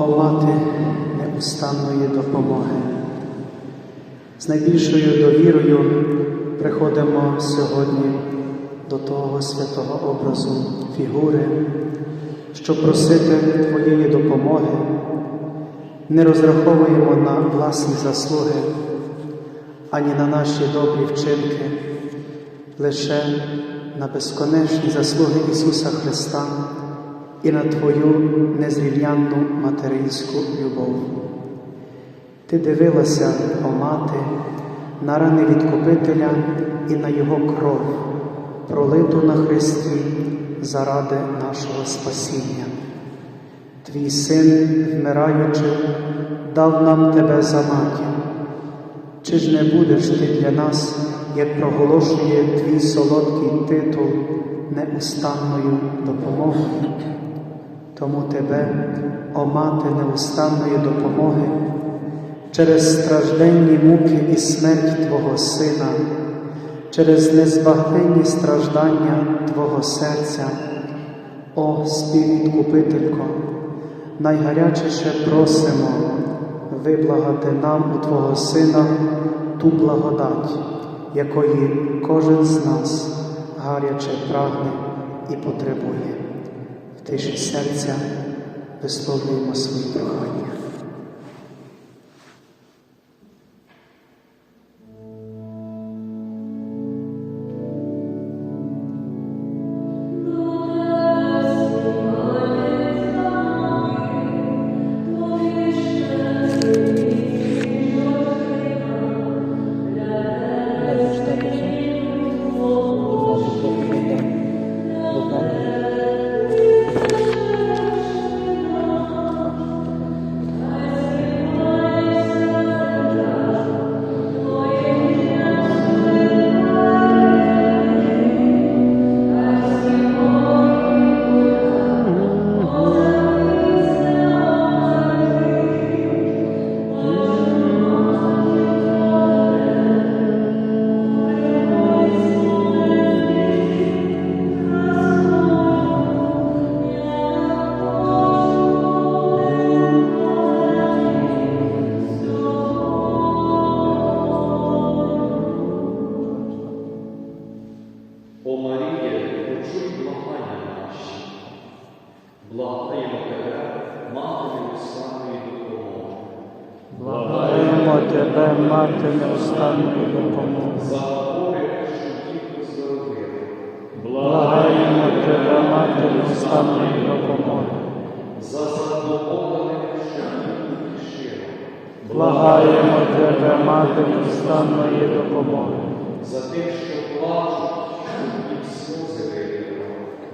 О мати неустанної допомоги. З найбільшою довірою приходимо сьогодні до того святого образу фігури, щоб просити Твоєї допомоги. Не розраховуємо на власні заслуги, ані на наші добрі вчинки, лише на безконечні заслуги Ісуса Христа і на Твою незрівнянну материнську любов. Ти дивилася, о мати, на рани відкупителя і на Його кров, пролиту на Христі заради нашого спасіння. Твій син, вмираючи, дав нам тебе за матір. Чи ж не будеш ти для нас, як проголошує твій солодкий титул неустанною допомогою? Тому тебе, о мати неустанної допомоги, через стражденні муки і смерть Твого Сина, через незбагненні страждання Твого серця, о співвідкупителько, найгарячіше просимо виблагати нам у Твого Сина ту благодать, якої кожен з нас гаряче прагне і потребує. Тиші серця висловлюємо свої прохання.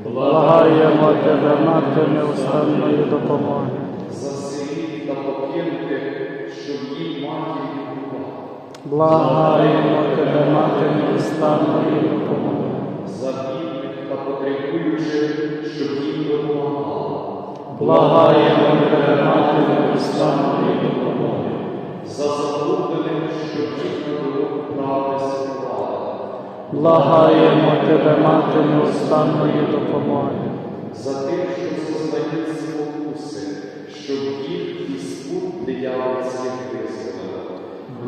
Благаємо тебе, мати неустанної допомоги. за сиріт та покинутих, щоб їм матір відбувала, Благаємо тебе, мати неустанної допомоги. за бідних та потребуючих, щоб їм допомагала. Благаємо тебе, мати неустанної допомоги. за заблудених, щоб їх на дорогу правди Благаємо тебе, мати неустанної допомоги. за тих, що зазнають спокуси, щоб їх і спут диявольських визволили,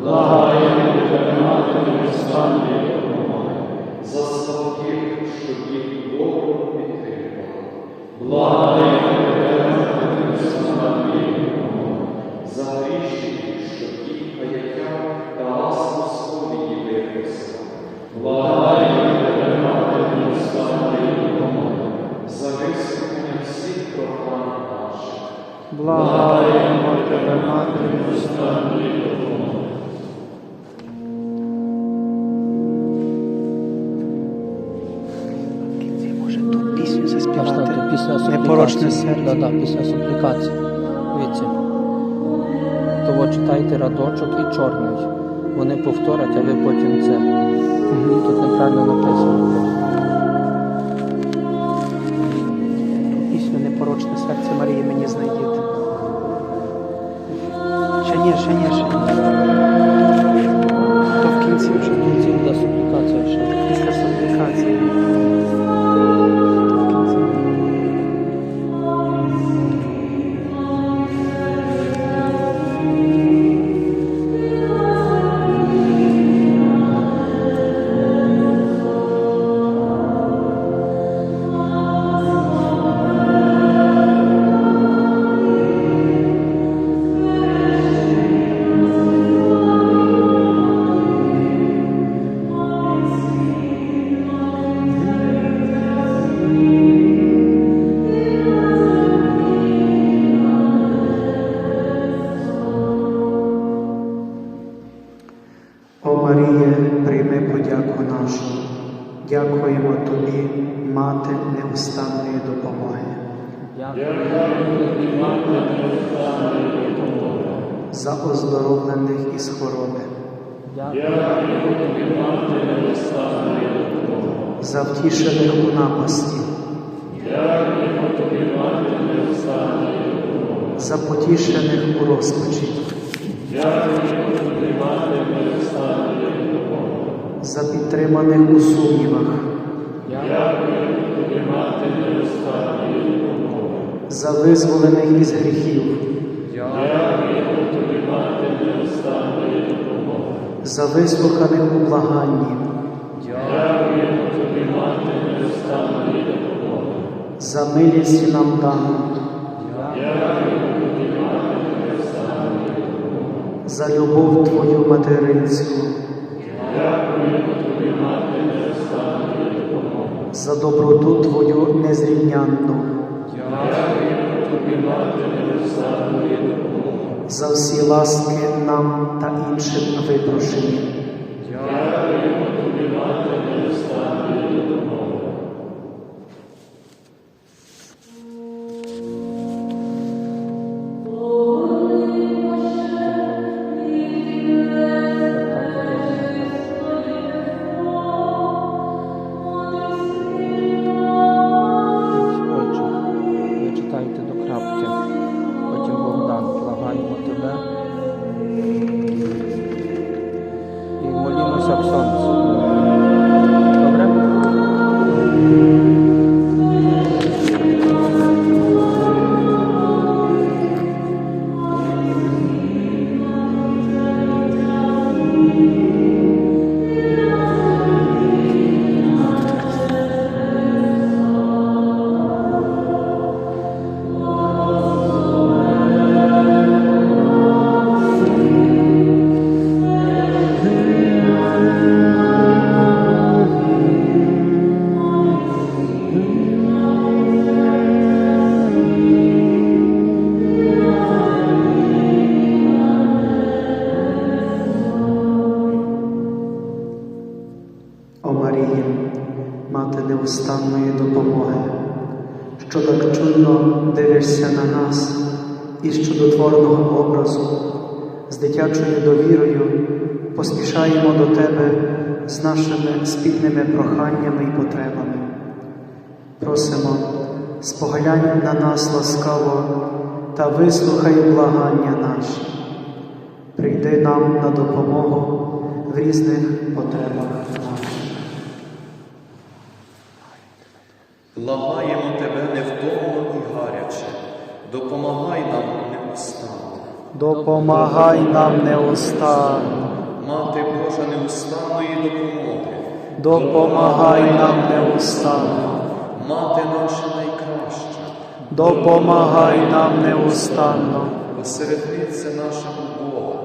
Благаємо тебе, мати неустанної допомоги. за слабких, щоб їх добро підтримували, Благаємо Благаємо тебе, мати неустанної допомоги. Непорочне серце. Да, да, після суплікації. Дивіться. Того читайте радочок і чорний. Вони повторять, а ви потім це. Тут неправильно написано. Пісню непорочне серце Марії мені знайдіть. Ще ні, ще ні, За оздоровлених із хвороби. За втішених у напасті. За потішених у розпачі. За підтриманих у сумнівах. За визволених із гріхів. За вислуханих у благанні. За милість нам дану. За любов Твою материнську. За доброту Твою незрівнянну. За всі ласки нам та іншим випрошені. Із чудотворного образу, з дитячою довірою поспішаємо до Тебе з нашими спільними проханнями і потребами. Просимо, споглянь на нас ласкаво та вислухай благання наші. Прийди нам на допомогу в різних потребах. Благаємо тебе невтомно і гаряче, допомагай нам неустанно. Допомагай нам неустанно, Мати Божа неустанної допомоги, допомагай нам неустанно, мати наша найкраща, допомагай нам неустанно, посередниця наша у Бога,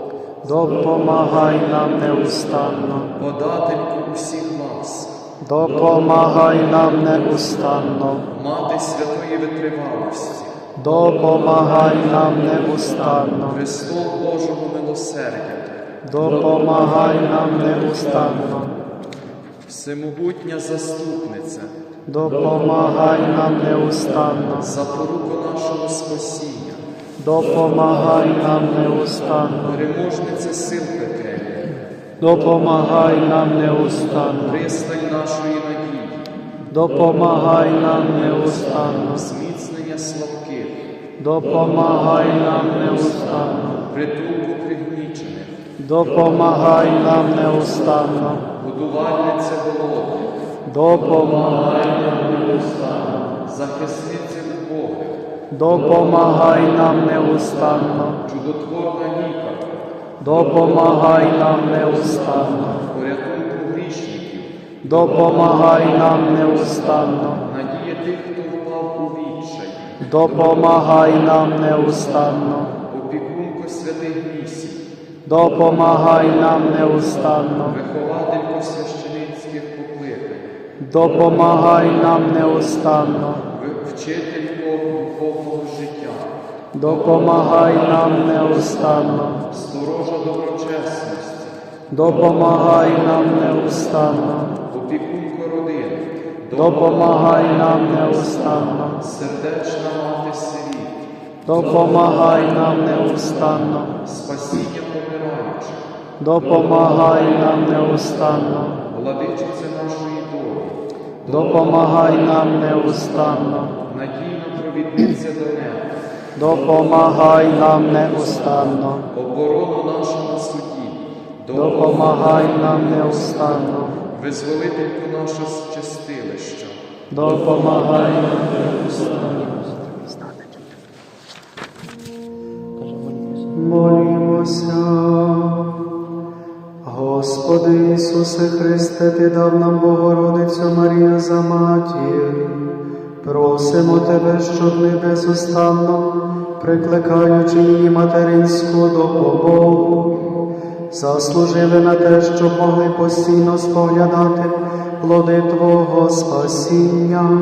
допомагай нам неустанно, подательку усіх нас, допомагай нам неустанно, мати святої витривалості, допомагай нам неустанно, престол Божого милосердя, допомагай нам неустанно, всемогутня заступниця, допомагай нам неустанно, запорука нашого спасіння, допомагай нам неустанно, переможниця сил пекельних, допомагай нам неустанно. пристань нашої надії, Допомагай нам неустанно, зміцнення слабких, допомагай нам неустанно, притулку пригнічених, допомагай нам неустанно, будувальниця голодних, допомагай нам неустанно, захисниця убогих, допомагай нам неустанно, чудотворна лікар, допомагай нам неустанно, порятунку грішників, допомагай нам неустанно, допомагай нам неустанно, опікунко святих місій, допомагай нам неустанно, вихователько священицьких покликань, допомагай нам неустанно. вчителько духовного життя, Допомагай нам неустанно, сторожа доброчесності, допомагай нам неустанно, опікунко допомагай нам неустанно, сердечна мати світ, допомагай нам неустанно, спасіння помираючих, допомагай нам неустанно, владичице нашої долі, допомагай нам неустанно, надійна провідниця до неба, допомагай нам неустанно, оборону нашу на суді, допомагай нам неустанно, визволительку нашу чистилища, допомагай нам. Молімося. Господи Ісусе Христе, Ти дав нам Богородицю Марію за матір. Просимо Тебе, щоб ми безустанно, прикликаючи її материнську допомогу, заслужили на те, щоб могли постійно споглядати плоди Твого спасіння,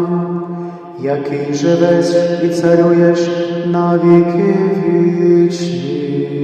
який живеш і царюєш на віки вічні.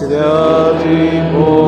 Святий Боже,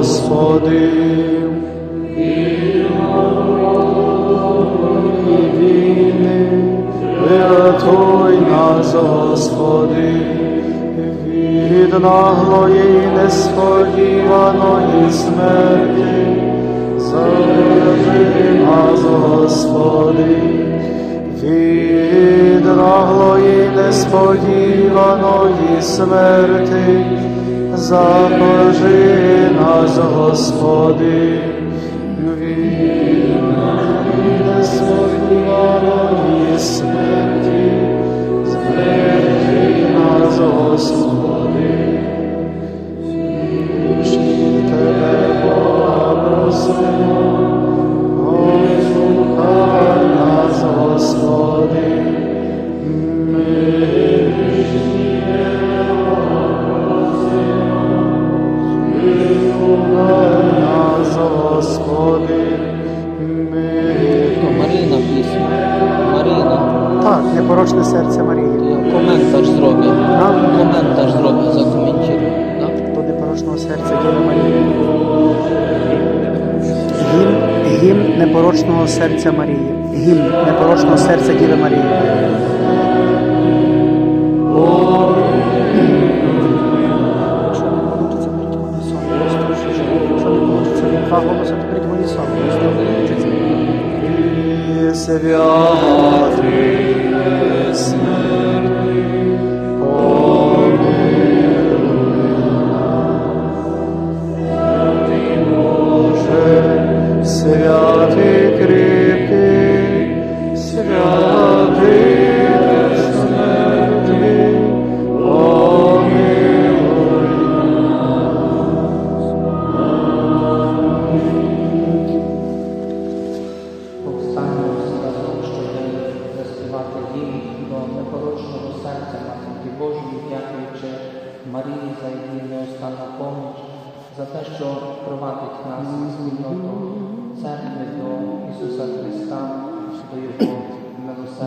Господи. І війни, врятуй нас, Господи, від наглої несподіваної смерти, Завжди нас, Господи, від наглої несподіваної смерти, запожи нас, Господи, від наглої несподіваної смерти, збережи нас, Господи. Непорочне серце Марії. Коментар зроблю. А? Коментар зроблю, закоментую. Да? До непорочного серця Діви Марії. Гімн, гімн непорочного серця Марії. Гімн непорочного серця Діви Марії. Якщо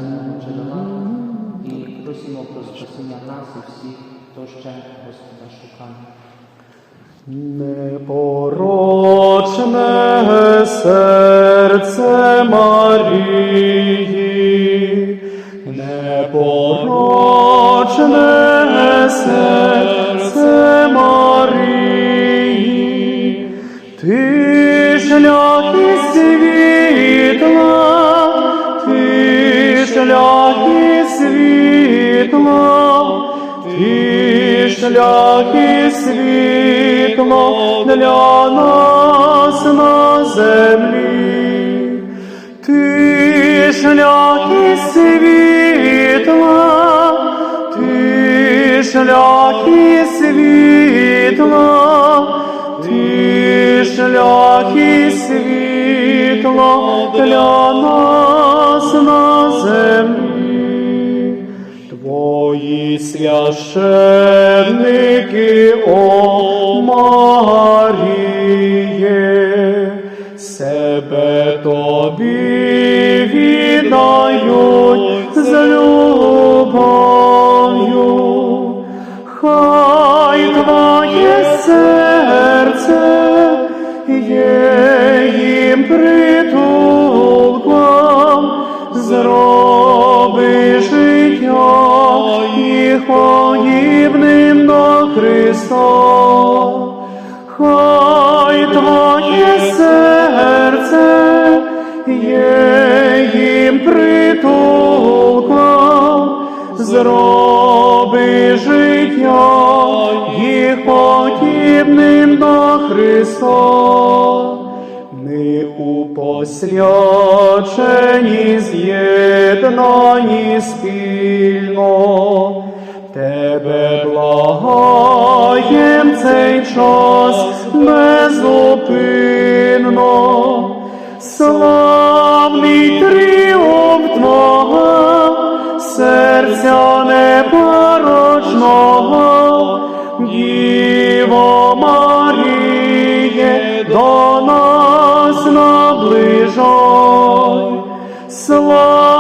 милосердного черева і просимо про спасіння нас і всіх, хто ще Господа шукає. Непорочне серце Марії, непорочне серце шлях світло для нас на землі, ти шлях світла, ти шлях і світло, ти шлях світло для нас на землі. Твої священники, о Маріє, себе тобі віддають з любов'ю. Подібним до Христа. Хай твоє серце є їм притулком, зроби життя їх подібним до Христа. Ми у посвяченні з'єднані спільно, Тебе благаєм цей час безупинно, славний тріумф Твого, серця непорочного, Діво Маріє, до нас наближай. Славний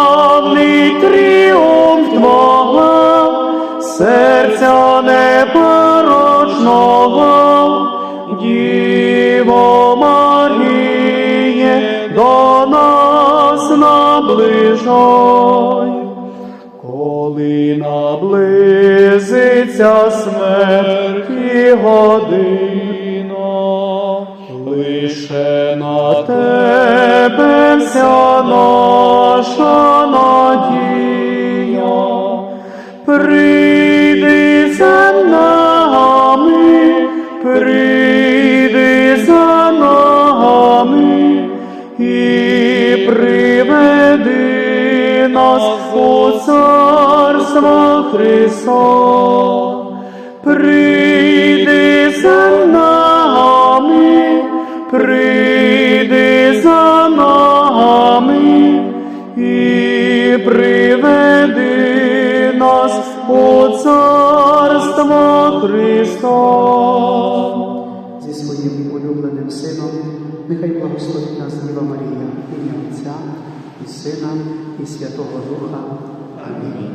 серця непорочного, Діво Маріє, до нас наближай. Коли наблизиться смерті година, лише на тебе вся наша надія, прийди царство Христа. Прийди за нами, прийди за нами і приведи нас у царство Христа. зі своїм улюбленим сином, нехай благословить нас Діва Марія, ім'я Отця і Сина, і Святого Духа. Amin.